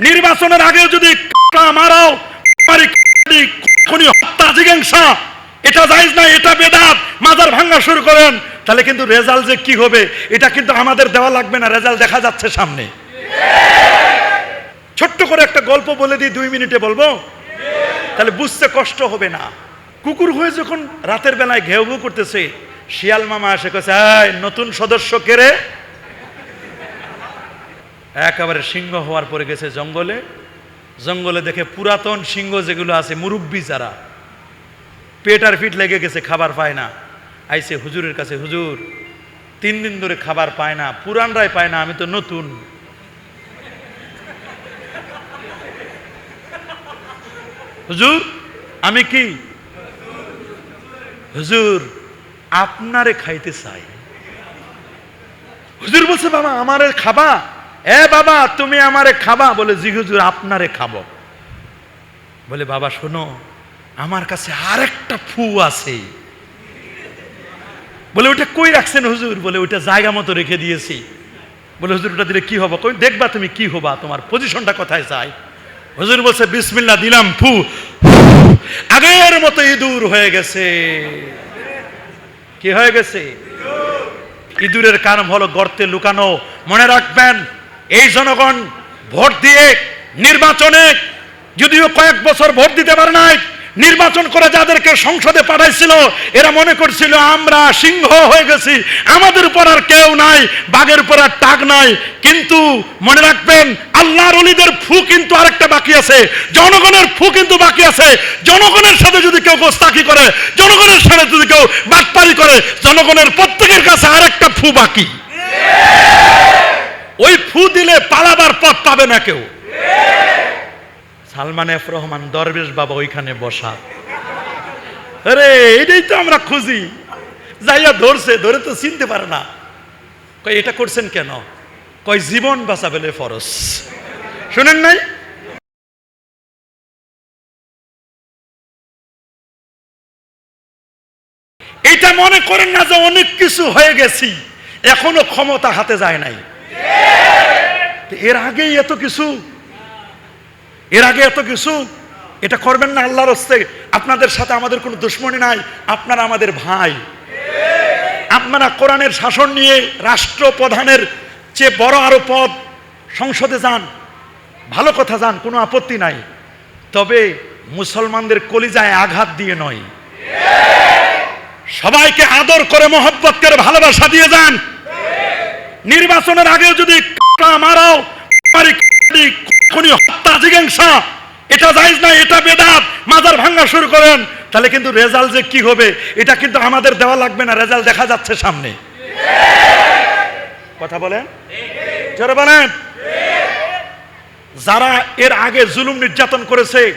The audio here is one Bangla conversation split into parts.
নির্বাচনের আগে যদি মারাও হত্যা এটা না, এটা বেদাত। মাজার ভাঙ্গা শুরু করেন। তাহলে কিন্তু রেজাল্ট যে কি হবে, এটা কিন্তু আমাদের দেওয়া লাগবে না। রেজাল্ট দেখা যাচ্ছে সামনে। ছোট্ট করে একটা গল্প বলে দিই, দুই মিনিটে বলব? তাহলে বুঝতে কষ্ট হবে না। কুকুর হয়ে যখন রাতের বেলায় ঘেউ করতেছে, শিয়াল মামা এসে কেছে নতুন সদস্য কেড়ে একেবারে সিংহ হওয়ার পরে গেছে জঙ্গলে। জঙ্গলে দেখে পুরাতন সিংহ যেগুলো আছে, মুরব্বী যারা পেট আর ফিট লেগে গেছে, খাবার পায় না। আইসে হুজুরের কাছে, হুজুর, তিন দিন ধরে খাবার পায় না, পুরানরাই পায় না, আমি তো নতুন। হুজুর, আমি কি? হুজুর, আপনারে খাইতে চাই। হুজুর বলছে, বাবা, আমারে খাবা। এ বাবা, তুমি আমারে খাবা? বলে, জি হুজুর, আপনারে খাব। বলে, বাবা, শোনো, আমার কাছে আরেকটা ফু আছে। বলে, ওটা কই রাখছেন হুজুর? বলে, ওটা জায়গা মতো রেখে দিয়েছি। বলে, হুজুর, ওটা দিলে কি হব? কই, দেখবা তুমি কি হবা, তোমার পজিশনটা কোথায় যায় হুজুর বলছে বিসমিল্লা দিলাম ফু। আগের মতো ইঁদুর হয়ে গেছে। কি হয়ে গেছে? ইঁদুরের কারণ হলো গর্তে লুকানো। মনে রাখবেন এই জনগণ ভোট দিয়ে নির্বাচনে যদিও কয়েক বছর ভোট দিতে পারে নাই, নির্বাচন করে যাদেরকে সংসদে পাঠাইছিল, এরা মনে করছিল, আমরা সিংহ হয়ে গেছি, আমাদের উপর আর কেউ নাই, বাঘের উপর আর টাক নাই। কিন্তু মনে রাখবেন, আল্লাহর অলিদের ফু কিন্তু আরেকটা বাকি আছে, জনগণের ফু কিন্তু বাকি আছে। জনগণের সাথে যদি কেউ গোস্তাকি করে, জনগণের সাথে যদি কেউ বাটপারি করে, জনগণের প্রত্যেকের কাছে আরেকটা ফু বাকি। ফু দিলে পালাবার পথ পাবে না কেউ। সালমান এফ রহমান, দরবেশ বাবা ওইখানে বসা। আরে এটাই তো আমরা খুঁজি। যাইয়া ধরছে, ধরে তো চিনতে পারে না। কয়, এটা করছেন কেন? কয়, জীবন বাঁচা বেলে ফরস শুনেন নাই? এটা মনে করেন না যে অনেক কিছু হয়ে গেছি, এখনও ক্ষমতা হাতে যায় নাই। এর আগেই এত কিছু। এর আগে এত কিছু। এটা করবেন না আল্লাহর হস্তে। আপনাদের সাথে আমাদের কোনো দুশ্মনী নাই। আপনারা আমাদের ভাই। আপনারা কোরআনের শাসন নিয়ে রাষ্ট্রপ্রধানের চেয়ে বড় আরও পদ সংসদে যান। ভালো কথা যান, কোনো আপত্তি নাই। তবে মুসলমানদের কলিজায় আঘাত দিয়ে নয়। সবাইকে আদর করে মহব্বত করে ভালোবাসা দিয়ে যান। নির্বাচনের আগেও যদি মারাও। মারি, খুনি হত্যা জিজ্ঞাসা। এটা জায়েজ না এটা বেদাত। মাজার ভাঙ্গা শুরু করেন। তাহলে কিন্তু রেজাল্ট যে কি হবে এটা কিন্তু আমাদের দেওয়া লাগবে না। রেজাল্ট দেখা যাচ্ছে সামনে। কথা বলেন? বলেন? যারা এর আগে জুলুম নির্যাতন করেছে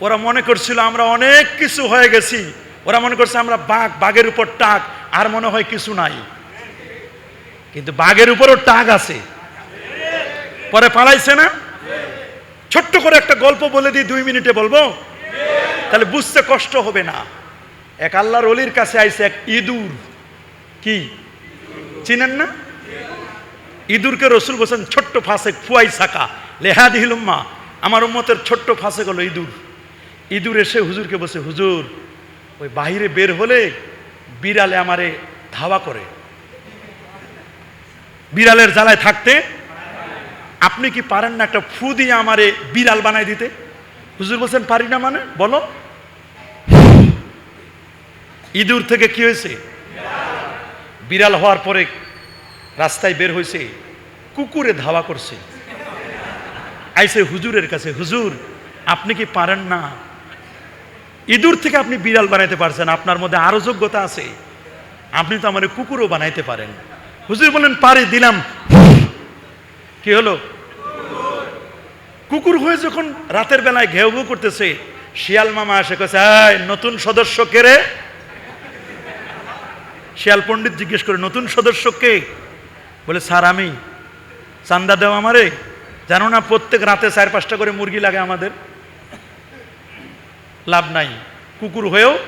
ওরা মনে করছিল আমরা অনেক কিছু হয়ে গেছি। ওরা মনে করছে আমরা বাঘ বাঘের উপর টাক আর মনে হয় কিছু নাই। কিন্তু বাঘের উপরও টাক আছে। পরে পালাইছে না? ছোট্ট করে একটা গল্প বলে দিই, দুই মিনিটে বলব? তাহলে বুঝতে কষ্ট হবে না। এক আল্লাহর অলির কাছে আইছে এক ইঁদুর। কি? চিনেন না? ইঁদুরকে রসুল বলছেন, ছোট্ট ফাঁসে ফুয়াই সাকা লেহা দিহিলুম্মা, আমার উম্মতের ছোট্ট ফাঁসে গেল ইঁদুর। ইঁদুর এসে হুজুরকে বসে হুজুর, ওই বাহিরে বের হলে বিড়ালে আমারে ধাওয়া করে। বিড়ালের জ্বালায় থাকতে আপনি কি পারেন না একটা ফু দিয়ে আমারে বিড়াল বানাই দিতে? হুজুর বলছেন, পারি না মানে? বলো। ইঁদুর থেকে কি হয়েছে? বিড়াল হওয়ার পরে রাস্তায় বের হয়েছে, কুকুরে ধাওয়া করছে। আইসে হুজুরের কাছে, হুজুর, আপনি কি পারেন না? ইঁদুর থেকে আপনি বিড়াল বানাইতে পারছেন, আপনার মধ্যে আরও যোগ্যতা আছে। আপনি তো আমার কুকুরও বানাইতে পারেন। হুজুর বলেন পারি, দিলাম। কি হলো? কুকুর হয়ে যখন রাতের বেলায় ঘেউ করতেছে, শিয়াল মামা এসে কেছে নতুন সদস্য কে রে? শিয়াল পণ্ডিত জিজ্ঞেস করে, নতুন সদস্য কে? বলে, স্যার, আমি। চান্দা দেও আমারে। জানো না, প্রত্যেক রাতে চার, পাঁচটা করে মুরগি লাগে আমাদের। লাভ নাই। কুকুর হয়েও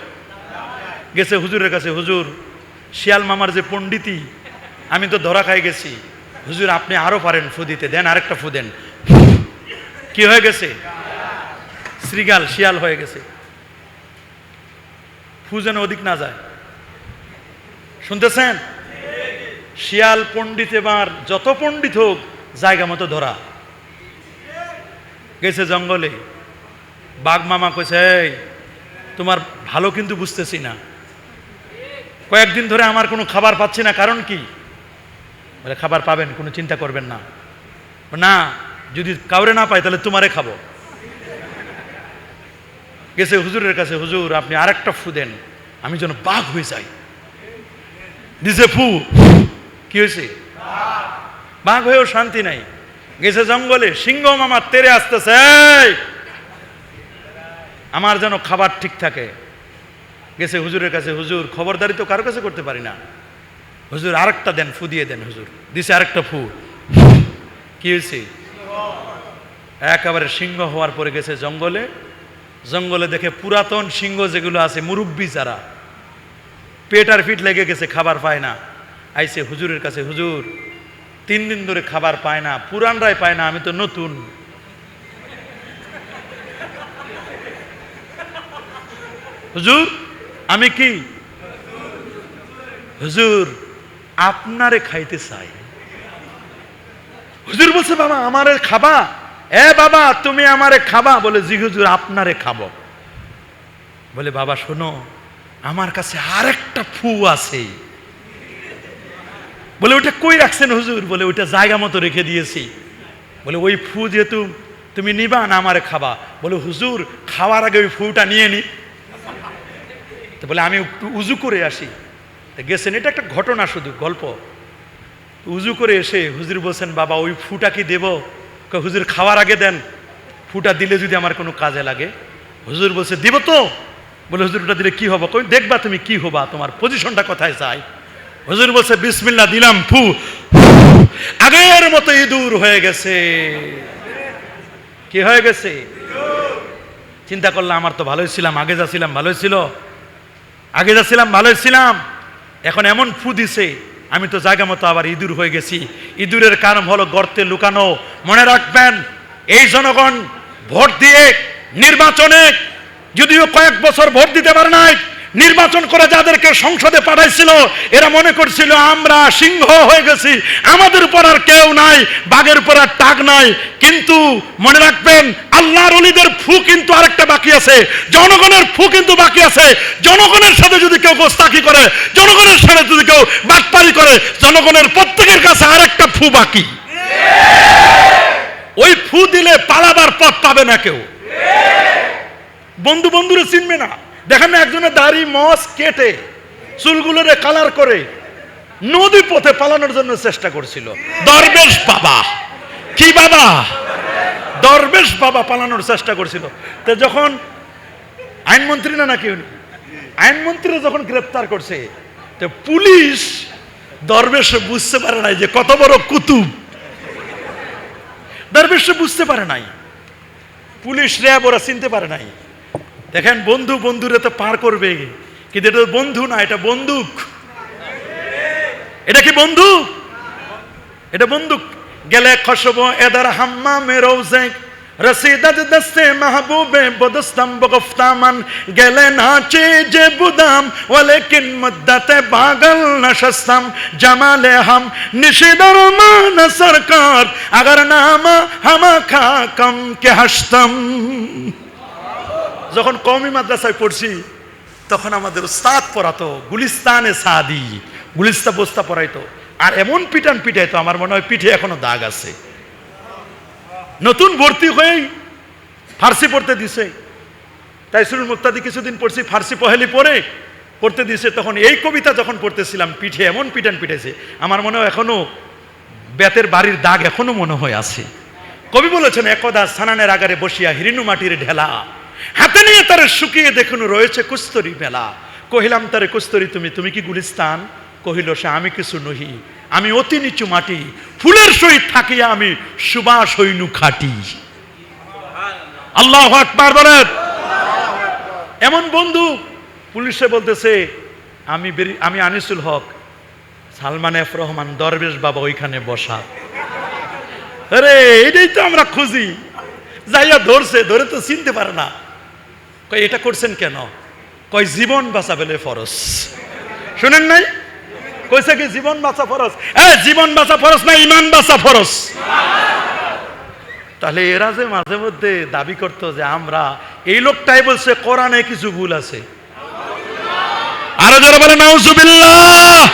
গেছে হুজুরের কাছে, হুজুর, শিয়াল মামার যে পণ্ডিতি, আমি তো ধরা খাই গেছি। হুজুর, আপনি আরও পারেন ফু দিতে। দেন আরেকটা ফু দেন। কি হয়ে গেছে? শ্রীগাল শিয়াল হয়ে গেছে। ফু যেন ওদিক না যায়। শুনতেছেন? শিয়াল পণ্ডিত এবার যত পণ্ডিত হোক, জায়গা মতো ধরা। গেছে জঙ্গলে। বাঘ মামা কইছে, এই, তোমার ভালো কিন্তু বুঝতেছি না। কয়েকদিন ধরে আমার কোনো খাবার পাচ্ছি না, কারণ কি? বলে, খাবার পাবেন, কোনো চিন্তা করবেন না। না যদি কাউরে না পাই, তাহলে তোমারে খাব। গেছে হুজুরের কাছে, হুজুর, আপনি আরেকটা ফু দেন, আমি যেন বাঘ হয়ে যাই। দিছে ফু। কি হয়েছে? বাঘ হয়েও শান্তি নাই। গেছে জঙ্গলে, সিংহ মামার তেরে আসতেছে আমার যেন খাবার ঠিক থাকে। গেছে হুজুরের কাছে, হুজুর, খবরদারি তো কারও কাছে করতে পারি না। হুজুর, আরেকটা দেন, ফু দিয়ে দেন, হুজুর। দিছে আরেকটা ফু। কি হয়েছে? একেবারে সিংহ হওয়ার পরে গেছে জঙ্গলে। জঙ্গলে দেখে পুরাতন সিংহ যেগুলো আছে, মুরব্বী যারা, পেট আর ফিট লেগে গেছে, খাবার পায় না। আইসে হুজুরের কাছে, হুজুর, তিন দিন ধরে খাবার পায় না, পুরানরাই পায় না, আমি তো নতুন। হুজুর, আমি কি? হুজুর, আপনারে খাইতে চাই। হুজুর বলছে, বাবা, আমারে খাবা। এ বাবা, তুমি আমারে খাবা? বলে, জি হুজুর, আপনারে খাব। বলে, বাবা, শোনো, আমার কাছে আরেকটা ফু আছে। বলে, ওটা কই রাখছেন হুজুর? বলে, ওইটা জায়গা মতো রেখে দিয়েছি। বলে, ওই ফু যেহেতু তুমি নিবা না, আমারে খাবা। বলে, হুজুর, খাওয়ার আগে ওই ফুটা নিয়ে নি। তো বলে, আমি একটু উজু করে আসি। তা গেছেন, এটা একটা ঘটনা শুধু, গল্প। উজু করে এসে হুজুর বলছেন, বাবা, ওই ফুটা কি দেব? হুজুর খাওয়ার আগে দেন, ফুটা দিলে যদি আমার কোনো কাজে লাগে। হুজুর বলছে, দিব তো। বলে, হুজুর ওটা দিলে কি হব? দেখবা তুমি কি হবা, তোমার পজিশনটা কোথায় চাই? হুজুর বলছে বিসমিল্লা দিলাম, ফু। আগের মতো ইঁদুর হয়ে গেছে। কি হয়ে গেছে? চিন্তা করলাম, আমার তো ভালোই ছিলাম, আগে যা ছিলাম ভালোই ছিল। আগে যা ছিলাম ভালোই ছিলাম, এখন এমন ফু দিছে। আমি তো জায়গা মতো আবার ইঁদুর হয়ে গেছি। ইঁদুরের কারণ হলো গর্তে লুকানো। মনে রাখবেন, এই জনগণ ভোট দিয়ে নির্বাচনে যদিও কয়েক বছর ভোট দিতে পারে নাই নির্বাচন করে যাদেরকে সংসদে পাঠাইছিল, এরা মনে করছিল, আমরা সিংহ হয়ে গেছি, আমাদের উপর আর কেউ নাই, বাঘের উপর আর টাক নাই। কিন্তু মনে রাখবেন, আল্লাহর অলিদের ফু কিন্তু আরেকটা বাকি আছে, জনগণের ফু কিন্তু বাকি আছে। জনগণের সাথে যদি কেউ গোস্তাকি করে, জনগণের সাথে যদি কেউ বাটপারি করে, জনগণের প্রত্যেকের কাছে আরেকটা ফু বাকি। ওই ফু দিলে পালাবার পথ পাবে না কেউ। বন্ধু বন্ধুরে চিনবে না। দেখেন না একজনের দাড়ি, মস কেটে চুলগুলোরে কালার করে নদী পথে পালানোর জন্য চেষ্টা করছিল। দরবেশ বাবা, কি বাবা? দরবেশ বাবা পালানোর চেষ্টা করছিল। তো যখন আইনমন্ত্রী না, নাকি আইনমন্ত্রী যখন গ্রেপ্তার করছে, তো পুলিশ দরবেশ বুঝতে পারে নাই যে কত বড় কুতুব। দরবেশ বুঝতে পারে নাই। পুলিশ র্যাব ওরা চিনতে পারে নাই। দেখেন বন্ধু বন্ধুরে তো পার করবে, কিন্তু এটা বন্ধু না, এটা বন্দুক। এটা কি বন্ধু এটা বন্দুক। গেলে খসব এদার হাম্মা মেরো রসিদত দস্তে মাহবুবে বদস্তম বগফতামান। গেলে নাচে যে বুদাম ওয়ালে ওলেকিন মুদ্দতে পাগল নশস্তম। জামালে হাম নিশিদর মান সরকার। আগর নামা হামা খা কম কে হস্তম। যখন কওমি মাদ্রাসায় পড়ছি, তখন আমাদের উস্তাদ পড়াতো, গুলিস্তানে সাদি। গুলিস্তা বস্তা পড়াইতো। আর এমন পিটান পিটাইতো, আমার মনে হয় পিঠে এখনও দাগ আছে। নতুন ভর্তি হয়েই ফার্সি পড়তে দিছে। তাইসুল মুক্তাদি কিছুদিন পড়ছি, ফার্সি পহেলি পড়ে পড়তে দিছে। তখন এই কবিতা যখন পড়তেছিলাম, পিঠে এমন পিটান পিটাইছে, আমার মনে হয় এখনও বেতের বাড়ির দাগ এখনও মনে হয় আছে। কবি বলেছেন, একদা সানানের আগারে বসিয়া হিরিনু মাটির ঢেলা। হাতে নিয়ে তারে শুকিয়ে দেখুন, রয়েছে কুস্তরি মেলা কহিলাম, তারে কুস্তরি, তুমি তুমি কি গুলিস্তান? কহিল, সে আমি কিছু নহি, আমি অতি নিচু মাটি, ফুলের সহিত থাকিয়া আমি সুবাস হইনু খাটি। আল্লাহ আকবার বলেন। এমন বন্ধু পুলিশে বলতেছে, আমি আমি আনিসুল হক, সালমান এফ রহমান দরবেশ বাবা ওইখানে বসা। আরে এটাই তো আমরা খুঁজি। যাইয়া ধরছে, ধরে তো চিনতে পারে না। কয়, এটা করছেন কেন? কয়, জীবন বাঁচা বলে ফরজ। শুনেন নাই? কইছে কি, জীবন বাঁচা ফরস এ, জীবন বাঁচা ফরস না, ইমান বাঁচা ফরস তাহলে এরা যে মাঝে মধ্যে দাবি করতো যে আমরা, এই লোকটাই বলছে, কোরআনে কিছু ভুল আছে। আরও যারা বলে নাউজুবিল্লাহ।